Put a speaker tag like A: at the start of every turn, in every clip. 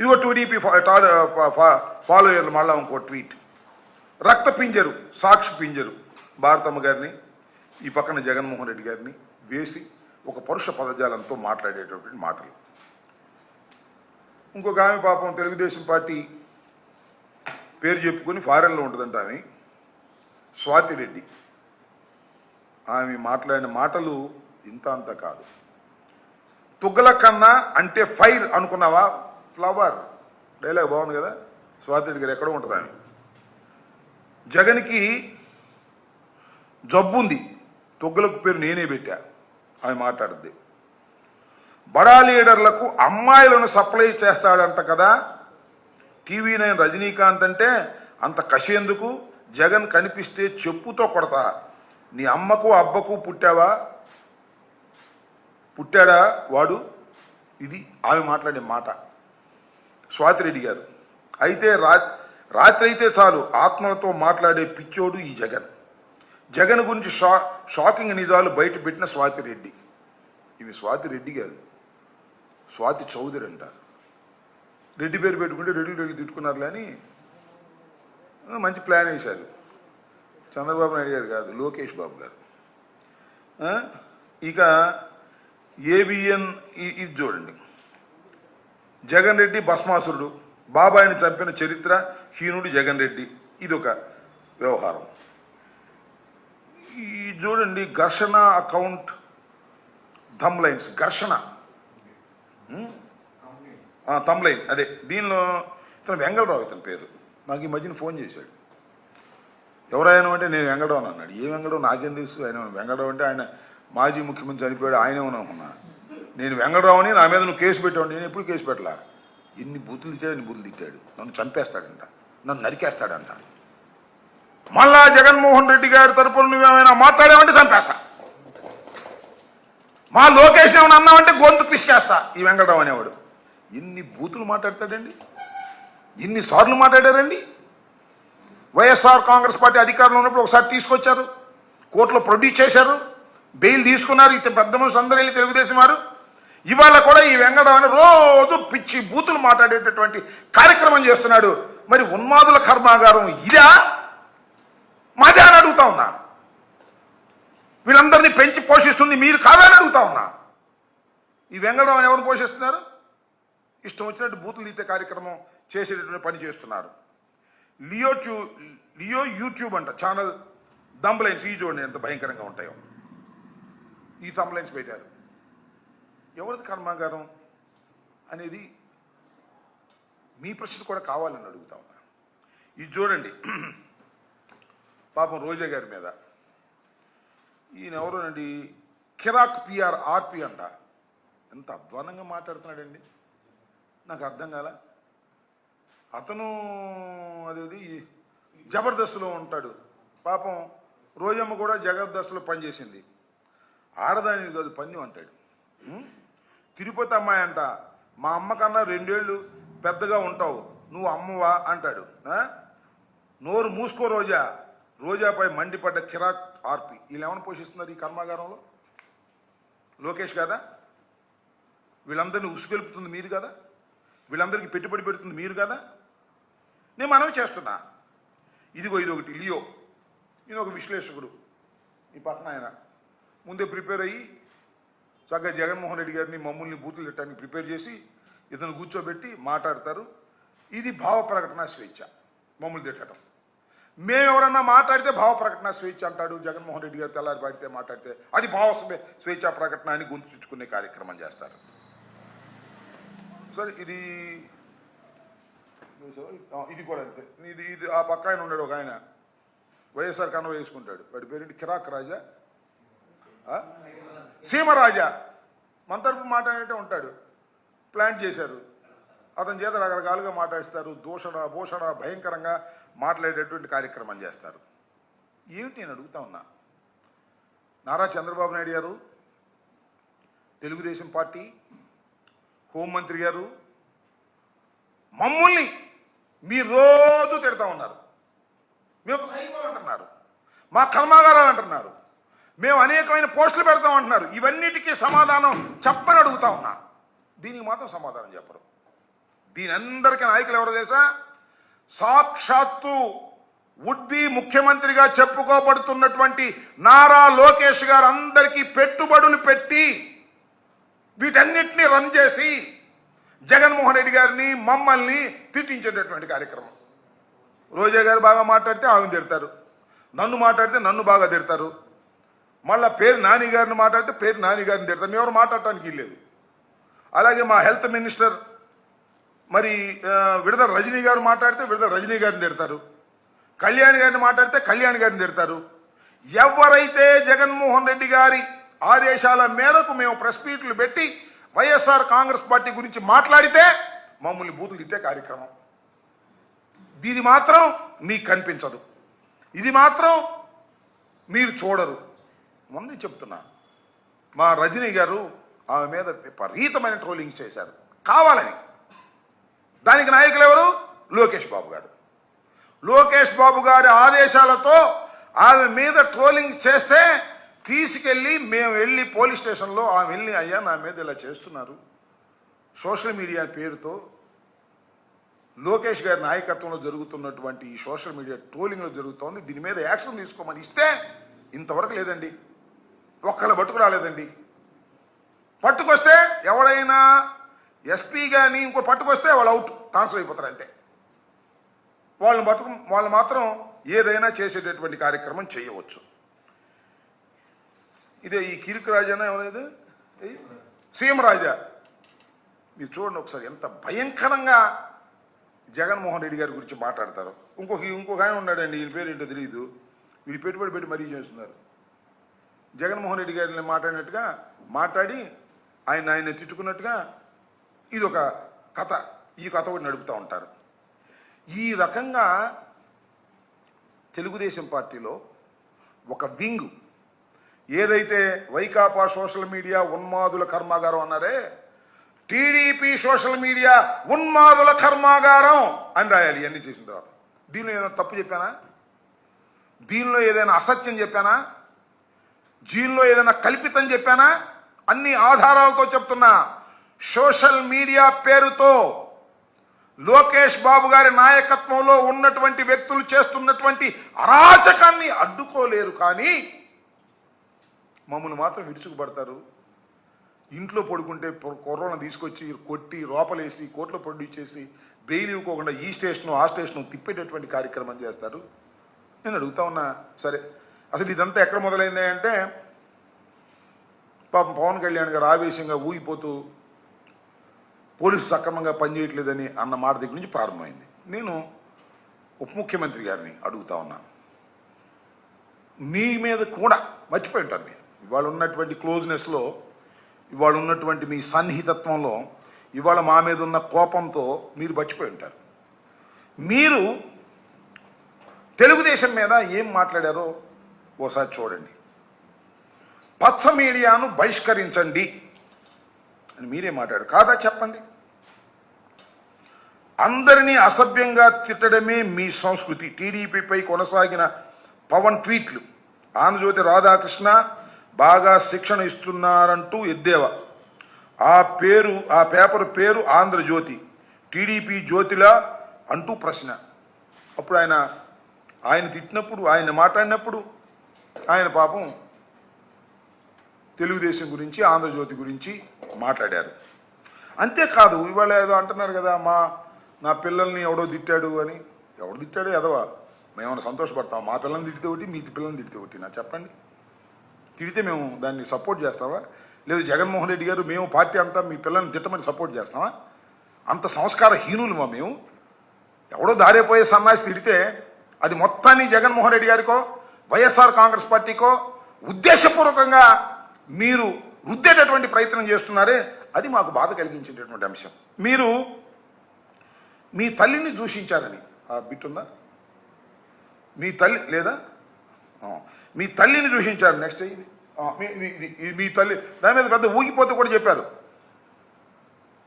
A: ఇదిగో టీడీపీ ఫాలోయర్లు మళ్ళా ఇంకో ట్వీట్. రక్త పింజరు సాక్షి పింజరు. భారతమ్మ గారిని ఈ పక్కన జగన్మోహన్ రెడ్డి గారిని వేసి ఒక పరుష పదజాలంతో మాట్లాడేటటువంటి మాటలు. ఇంకొక ఆమె పాపం తెలుగుదేశం పార్టీ పేరు చెప్పుకొని ఫారెన్లో ఉంటుందంట ఆమె స్వాతిరెడ్డి ఆమె మాట్లాడిన మాటలు ఇంత అంత కాదు. తుగ్గల కన్నా అంటే ఫైర్ అనుకున్నావా? ఫ్లవర్ డైలాగ్ బాగుంది కదా? స్వాతిడి గారు ఎక్కడ ఉంటుంది ఆమె జగన్కి జబ్బు ఉంది. తొగ్గులకు పేరు నేనే పెట్టా. ఆమె మాట్లాడుద్ది. బడా లీడర్లకు అమ్మాయిలను సప్లై చేస్తాడంట కదా? టీవీ నైన్ రజనీకాంత్ అంటే అంత కసి ఎందుకు? జగన్ కనిపిస్తే చెప్పుతో కొడతా. నీ అమ్మకు అబ్బకు పుట్టావా? పుట్టాడా వాడు? ఇది ఆమె మాట్లాడే మాట. స్వాతిరెడ్డి గారు. అయితే రా రాత్రి అయితే చాలు ఆత్మలతో మాట్లాడే పిచ్చోడు ఈ జగన్. జగన్ గురించి షా షాకింగ్ నిజాలు బయట పెట్టిన స్వాతిరెడ్డి ఇవి స్వాతిరెడ్డి కాదు. స్వాతి చౌదరి అంట. రెడ్డి పేరు పెట్టుకుంటే రెడ్డి రెడ్డి తిట్టుకున్నారు కానీ మంచి ప్లాన్ వేశారు. చంద్రబాబు నాయుడు గారు కాదు లోకేష్ బాబు గారు. ఇక ఏబిఎన్ ఇది చూడండి. జగన్ రెడ్డి భస్మాసురుడు. బాబాయిని చంపిన చరిత్ర హీనుడు జగన్ రెడ్డి. ఇది ఒక వ్యవహారం. ఈ చూడండి ఘర్షణ అకౌంట్ థమ్ లైన్స్ ఘర్షణ. తమ్లైన్ అదే దీనిలో ఇతను వెంగళరావు ఇతని పేరు. నాకు ఈ మధ్యన ఫోన్ చేశాడు. ఎవరైనా అంటే నేను వెంగళరావు అన్నాడు. ఏ వెంగళరావు నాకేం తెలుసు? ఆయన వెంగళరావు అంటే ఆయన మాజీ ముఖ్యమంత్రి చనిపోయాడు. ఆయనే అనుకున్నా నేను వెంగళరావుని నా మీద నువ్వు కేసు పెట్టండి నేను ఎప్పుడు కేసు పెట్టలా? ఎన్ని బూతులు తిట్టాడు ఎన్ని బూతులు తిట్టాడు. నన్ను చంపేస్తాడంట. నన్ను నరికేస్తాడంట. మళ్ళా జగన్మోహన్ రెడ్డి గారి తరపున నువ్వేమైనా మాట్లాడావంటే చంపేస్తా. మా లోకేష్ ఏమైనా అన్నామంటే గొంతు పిసికేస్తా ఈ వెంకటరావు అనేవాడు. ఎన్ని బూతులు మాట్లాడతాడండి? ఎన్ని సార్లు మాట్లాడారండి? వైఎస్ఆర్ కాంగ్రెస్ పార్టీ అధికారంలో ఉన్నప్పుడు ఒకసారి తీసుకొచ్చారు. కోర్టులో ప్రొడ్యూస్ చేశారు. బెయిల్ తీసుకున్నారు. ఇంత పెద్ద మనుషులు అందరూ వెళ్ళి తెలుగుదేశం వారు. ఇవాళ కూడా ఈ వెంకటరావు రోజు పిచ్చి బూతులు మాట్లాడేటటువంటి కార్యక్రమం చేస్తున్నాడు. మరి ఉన్మాదుల కర్మాగారం ఇదా? మాదే అని అడుగుతా ఉన్నా. వీళ్ళందరినీ పెంచి పోషిస్తుంది మీరు కాదని అడుగుతా ఉన్నా. ఈ వెంకటరావు ఎవరు పోషిస్తున్నారు? ఇష్టం వచ్చినట్టు బూతులు తీసే కార్యక్రమం చేసేటటువంటి పని చేస్తున్నారు. లియో ట్యూ లియో యూట్యూబ్ అంట ఛానల్. దంబలైన్స్ ఈ చూడండి ఎంత భయంకరంగా ఉంటాయో. ఈ దంబలైన్స్ పెట్టారు. ఎవరిది కర్మాగారం అనేది మీ ప్రశ్న కూడా కావాలని అడుగుతా ఉన్నా. ఇది చూడండి. పాపం రోజా గారి మీద. ఈయన ఎవరోనండి కిరాక్ పిఆర్ ఆర్పి అంట. ఎంత అధ్వానంగా మాట్లాడుతున్నాడండి. నాకు అర్థం కాల. అతను అదేది? జబర్దస్త్లో ఉంటాడు. పాపం రోజమ్మ కూడా జబర్దస్త్లో పనిచేసింది. ఆడదానికి కాదు పందెం అంటాడు. తిరుపతి అమ్మాయి అంట మా అమ్మ కన్నా రెండేళ్ళు పెద్దగా ఉంటావు నువ్వు అమ్మవా అంటాడు. నోరు మూసుకో రోజా. రోజాపై మండిపడ్డ కిరాక్ ఆర్పి. వీళ్ళు ఏమైనా పోషిస్తున్నారు ఈ కర్మాగారంలో? లోకేష్ కదా వీళ్ళందరినీ ఉసుగెలుపుతుంది మీరు కదా? వీళ్ళందరికీ పెట్టుబడి పెడుతుంది మీరు కదా? నేను మనవి చేస్తున్నా. ఇదిగో ఇది ఒకటి లియో. ఇది ఒక విశ్లేషకుడు. ఈ పక్కన ఆయన ముందే ప్రిపేర్ అయ్యి చక్కగా జగన్మోహన్ రెడ్డి గారిని మమ్మల్ని బూతులు తిట్టడానికి ప్రిపేర్ చేసి ఇతను కూర్చోబెట్టి మాట్లాడతారు. ఇది భావ ప్రకటన స్వేచ్ఛ మమ్మల్ని తిట్టడం. మేము ఎవరన్నా మాట్లాడితే భావ ప్రకటన స్వేచ్ఛ అంటాడు జగన్మోహన్ రెడ్డి గారు తెల్లారి పాడితే మాట్లాడితే. అది భావ స్వేచ్ఛ ప్రకటన అని గుర్తుంచుకునే చుచ్చుకునే కార్యక్రమం చేస్తారు. సరే ఇది ఇది కూడా అంతే. ఇది ఇది ఆ పక్క ఆయన ఉన్నాడు ఒక ఆయన. వైఎస్ఆర్ కన్వ వేసుకుంటాడు. వాడి పేరేంటి? కిరాక్ రాజా. సీమరాజా. మన మాట మాట్లాడేటే ఉంటాడు. ప్లాన్ చేశారు. అతని చేత రకరకాలుగా మాట్లాడిస్తారు. దూషణ భూషణ భయంకరంగా మాట్లాడేటువంటి కార్యక్రమం చేస్తారు. ఏమిటి నేను అడుగుతా ఉన్నా? నారా చంద్రబాబు నాయుడు గారు తెలుగుదేశం పార్టీ హోంమంత్రి గారు మమ్మల్ని మీరు రోజు తిడతా ఉన్నారు. మేము సైన్యం అంటున్నారు. మా కర్మాగారాలు అంటున్నారు. మేము అనేకమైన పోస్టులు పెడతాం అంటున్నారు. ఇవన్నిటికీ సమాధానం చెప్పని అడుగుతా ఉన్నా. దీనికి మాత్రం సమాధానం చెప్పరు. దీని అందరికీ నాయకులు ఎవరు తెలుసా? సాక్షాత్తు వుడ్ బి ముఖ్యమంత్రిగా చెప్పుకోబడుతున్నటువంటి నారా లోకేష్ గారు అందరికీ పెట్టుబడులు పెట్టి వీటన్నిటిని రన్ చేసి జగన్మోహన్ రెడ్డి గారిని మమ్మల్ని తిట్టించేటటువంటి కార్యక్రమం. రోజా గారు బాగా మాట్లాడితే ఆమె తిడతారు. నన్ను మాట్లాడితే నన్ను బాగా తిడతారు. మళ్ళా పేరు నాని గారిని మాట్లాడితే పేరు నాని గారిని ఎవరు మాట్లాడటానికి లేదు అలాగే మా హెల్త్ మినిస్టర్ మరి విడుదల రజనీ గారు మాట్లాడితే విడదల రజనీ గారిని తిడతారు. కళ్యాణ్ గారిని మాట్లాడితే కళ్యాణ్ గారిని తిడతారు. ఎవరైతే జగన్మోహన్ రెడ్డి గారి ఆదేశాల మేరకు మేము ప్రెస్ మీట్లు పెట్టి వైఎస్ఆర్ కాంగ్రెస్ పార్టీ గురించి మాట్లాడితే మమ్మల్ని బూతులు తిట్టే కార్యక్రమం. దీని మాత్రం మీకు కనిపించదు. ఇది మాత్రం మీరు చూడరు. ముందు చెప్తున్నా. మా రజనీ గారు ఆమె మీద విపరీతమైన ట్రోలింగ్ చేశారు. కావాలని. దానికి నాయకులు ఎవరు? లోకేష్ బాబు గారు. లోకేష్ బాబు గారి ఆదేశాలతో ఆమె మీద ట్రోలింగ్ చేస్తే తీసుకెళ్ళి మేము వెళ్ళి పోలీస్ స్టేషన్లో ఆమె వెళ్ళి అయ్యా నా మీద ఇలా చేస్తున్నారు. సోషల్ మీడియా పేరుతో లోకేష్ గారి నాయకత్వంలో జరుగుతున్నటువంటి ఈ సోషల్ మీడియా ట్రోలింగ్లో జరుగుతోంది. దీని మీద యాక్షన్ తీసుకోమని ఇస్తే ఇంతవరకు లేదండి. ఒక్కళ్ళు పట్టుకు రాలేదండి. పట్టుకొస్తే ఎవడైనా ఎస్పీ కానీ ఇంకో పట్టుకొస్తే వాళ్ళు అవుట్ ట్రాన్స్ఫర్ అయిపోతారు అంతే. వాళ్ళని పట్టుకు వాళ్ళు మాత్రం ఏదైనా చేసేటటువంటి కార్యక్రమం చేయవచ్చు. ఇదే ఈ కిరిక్ రాజానా ఎవరైతే? సీఎం రాజా. మీరు చూడండి ఒకసారి ఎంత భయంకరంగా జగన్మోహన్ రెడ్డి గారి గురించి మాట్లాడతారు. ఇంకొక ఇంకొక ఆయన ఉన్నాడండి ఈయన పేరు ఏంటో తెలియదు వీళ్ళు పెట్టుబడి పెట్టి మరీ చేస్తున్నారు. జగన్మోహన్ రెడ్డి గారిని మాట్లాడినట్టుగా మాట్లాడి ఆయన ఆయన తిట్టుకున్నట్టుగా ఇది ఒక కథ. ఈ కథ ఒకటి నడుపుతూ ఉంటారు. ఈ రకంగా తెలుగుదేశం పార్టీలో ఒక వింగ్ ఏదైతే వైకాపా సోషల్ మీడియా ఉన్మాదుల కర్మాగారం అన్నారే టీడీపీ సోషల్ మీడియా ఉన్మాదుల కర్మాగారం అని రాయాలి. ఇవన్నీ చేసిన తర్వాత దీనిలో ఏదైనా తప్పు చెప్పానా? దీనిలో ఏదైనా అసత్యం చెప్పానా? జీన్లో ఏదైనా కల్పితం చెప్పానా? అన్ని ఆధారాలతో చెప్తున్నా. సోషల్ మీడియా పేరుతో లోకేష్ బాబు గారి నాయకత్వంలో ఉన్నటువంటి వ్యక్తులు చేస్తున్నటువంటి అరాచకాన్ని అడ్డుకోలేరు కానీ మమ్మల్ని మాత్రం విరుచుకుపడతారు. ఇంట్లో పడుకుంటే కుర్రలను తీసుకొచ్చి కొట్టి లోపలేసి కోట్లో ప్రొడ్యూస్ చేసి బెయిల్ ఇవ్వకుండా ఈ స్టేషను ఆ స్టేషను తిప్పేటటువంటి కార్యక్రమం చేస్తారు. నేను అడుగుతా ఉన్నా సరే అసలు ఇదంతా ఎక్కడ మొదలైంది అంటే పాపం పవన్ కళ్యాణ్ గారు ఆవేశంగా ఊగిపోతూ పోలీసు సక్రమంగా పనిచేయట్లేదని అన్న మాట దగ్గర నుంచి ప్రారంభమైంది. నేను ఉప ముఖ్యమంత్రి గారిని అడుగుతా ఉన్నాను మీ మీద కూడా మర్చిపోయి ఉంటారు మీరు ఇవాళ ఉన్నటువంటి క్లోజ్నెస్లో ఇవాళ ఉన్నటువంటి మీ సన్నిహితత్వంలో ఇవాళ మా మీద ఉన్న కోపంతో మీరు మర్చిపోయి ఉంటారు. మీరు తెలుగుదేశం మీద ఏం మాట్లాడారో ఓసారి చూడండి. పచ్చ మీడియాను బహిష్కరించండి అని మీరే మాట్లాడు కాదా చెప్పండి? అందరినీ అసభ్యంగా తిట్టడమే మీ సంస్కృతి. టీడీపీపై కొనసాగిన పవన్ ట్వీట్లు. ఆంధ్రజ్యోతి రాధాకృష్ణ బాగా శిక్షణ ఇస్తున్నారంటూ ఎద్దేవా. ఆ పేరు ఆ పేపర్ పేరు ఆంధ్రజ్యోతి. టీడీపీ జ్యోతిలా అంటూ ప్రశ్న. అప్పుడు ఆయన ఆయన తిట్టినప్పుడు ఆయన మాట్లాడినప్పుడు ఆయన పాపం తెలుగుదేశం గురించి ఆంధ్రజ్యోతి గురించి మాట్లాడారు. అంతేకాదు ఇవాళ ఏదో అంటున్నారు కదా మా నా పిల్లల్ని ఎవడో తిట్టాడు అని. ఎవడు తిట్టాడు ఎదవా? మేమన్నా సంతోషపడతాం మా పిల్లల్ని తిడితే ఒకటి మీ పిల్లల్ని తిడితే ఒకటి నా చెప్పండి. తిడితే మేము దాన్ని సపోర్ట్ చేస్తావా? లేదు జగన్మోహన్ రెడ్డి గారు మేము పార్టీ అంతా మీ పిల్లల్ని తిట్టమని సపోర్ట్ చేస్తామా? అంత సంస్కార హీనులమా మేము? ఎవడో దారిపోయే సన్నాసి తిడితే అది మొత్తాన్ని జగన్మోహన్ రెడ్డి గారికో వైఎస్ఆర్ కాంగ్రెస్ పార్టీకో ఉద్దేశపూర్వకంగా మీరు రుద్దేటటువంటి ప్రయత్నం చేస్తున్నారే అది మాకు బాధ కలిగించేటటువంటి అంశం. మీరు మీ తల్లిని దూషించారని. ఆ బిట్ ఉందా? మీ తల్లి లేదా? మీ తల్లిని దూషించారు. నెక్స్ట్ ఇది. మీ- ఇది మీ తల్లి. దాని మీద పెద్ద ఊగిపోతే కూడా చెప్పారు.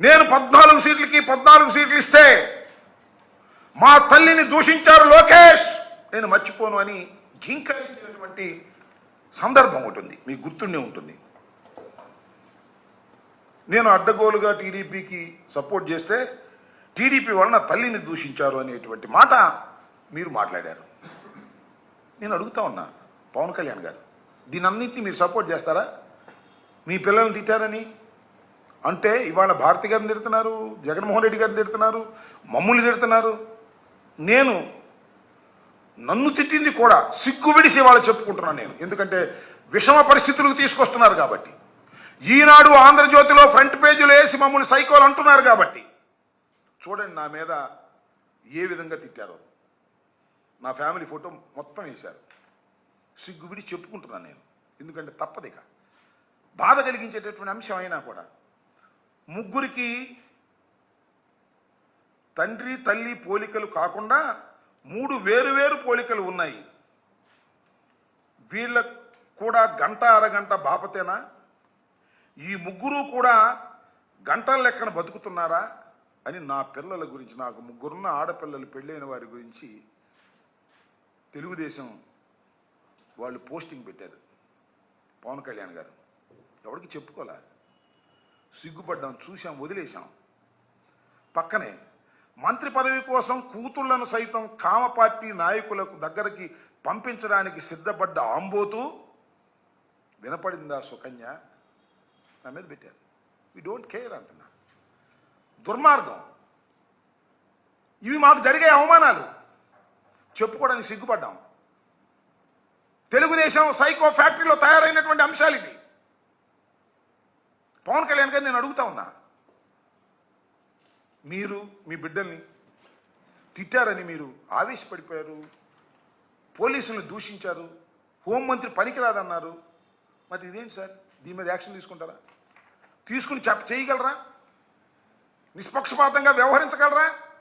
A: నేను పద్నాలుగు సీట్లకి పద్నాలుగు సీట్లు ఇస్తే మా తల్లిని దూషించారు లోకేష్. నేను మర్చిపోను అని కింకరించినటువంటి సందర్భం ఉంటుంది మీకు గుర్తుండే ఉంటుంది. నేను అడ్డగోలుగా టీడీపీకి సపోర్ట్ చేస్తే టీడీపీ వలన తల్లిని దూషించారు అనేటువంటి మాట మీరు మాట్లాడారు. నేను అడుగుతా ఉన్నా పవన్ కళ్యాణ్ గారు దీనన్నింటినీ మీరు సపోర్ట్ చేస్తారా? మీ పిల్లల్ని తిట్టారని? అంటే ఇవాళ భారతి గారిని తిడుతున్నారు జగన్మోహన్ రెడ్డి గారిని తిడుతున్నారు మమ్మల్ని తిడుతున్నారు. నేను నన్ను తిట్టింది కూడా సిగ్గు విడిసి వాళ్ళు చెప్పుకుంటున్నాను నేను. ఎందుకంటే విషమ పరిస్థితులకు తీసుకొస్తున్నారు కాబట్టి. ఈనాడు ఆంధ్రజ్యోతిలో ఫ్రంట్ పేజీలో వేసి మమ్మల్ని సైకోలు అంటున్నారు కాబట్టి. చూడండి నా మీద ఏ విధంగా తిట్టారో. నా ఫ్యామిలీ ఫోటో మొత్తం వేశారు. సిగ్గు విడిచి చెప్పుకుంటున్నాను నేను. ఎందుకంటే తప్పదిక బాధ కలిగించేటటువంటి అంశం అయినా కూడా. ముగ్గురికి తండ్రి తల్లి పోలికలు కాకుండా మూడు వేరువేరు పోలికలు ఉన్నాయి. వీళ్ళ కూడా గంట అరగంట బాపతేనా? ఈ ముగ్గురు కూడా గంటల లెక్కన బతుకుతున్నారా? అని నా పిల్లల గురించి నాకు ముగ్గురున్న ఆడపిల్లలు పెళ్ళైన వారి గురించి తెలుగుదేశం వాళ్ళు పోస్టింగ్ పెట్టారు. పవన్ కళ్యాణ్ గారు. ఎవరికి చెప్పుకోలే? సిగ్గుపడ్డాం చూసాం వదిలేశాం. పక్కనే మంత్రి పదవి కోసం కూతుళ్ళను సైతం కామ పార్టీ నాయకులకు దగ్గరికి పంపించడానికి సిద్ధపడ్డ ఆంబోతు వినపడిందా సుకన్య? నా మీద పెట్టారు. వి డోంట్ కేర్ అంటున్నా. దుర్మార్గం. ఇవి మాకు జరిగే అవమానాలు. చెప్పుకోవడానికి సిగ్గుపడ్డాం. తెలుగుదేశం సైకో ఫ్యాక్టరీలో తయారైనటువంటి అంశాలు ఇవి. పవన్ కళ్యాణ్ గారు నేను అడుగుతా ఉన్నా. మీరు మీ బిడ్డల్ని తిట్టారని మీరు ఆవేశపడిపోయారు. పోలీసులను దూషించారు. హోంమంత్రి పనికిరాదన్నారు. మరి ఇదేంటి సార్? దీని మీద యాక్షన్ తీసుకుంటారా? తీసుకుని చెప్ప చేయగలరా? నిష్పక్షపాతంగా వ్యవహరించగలరా?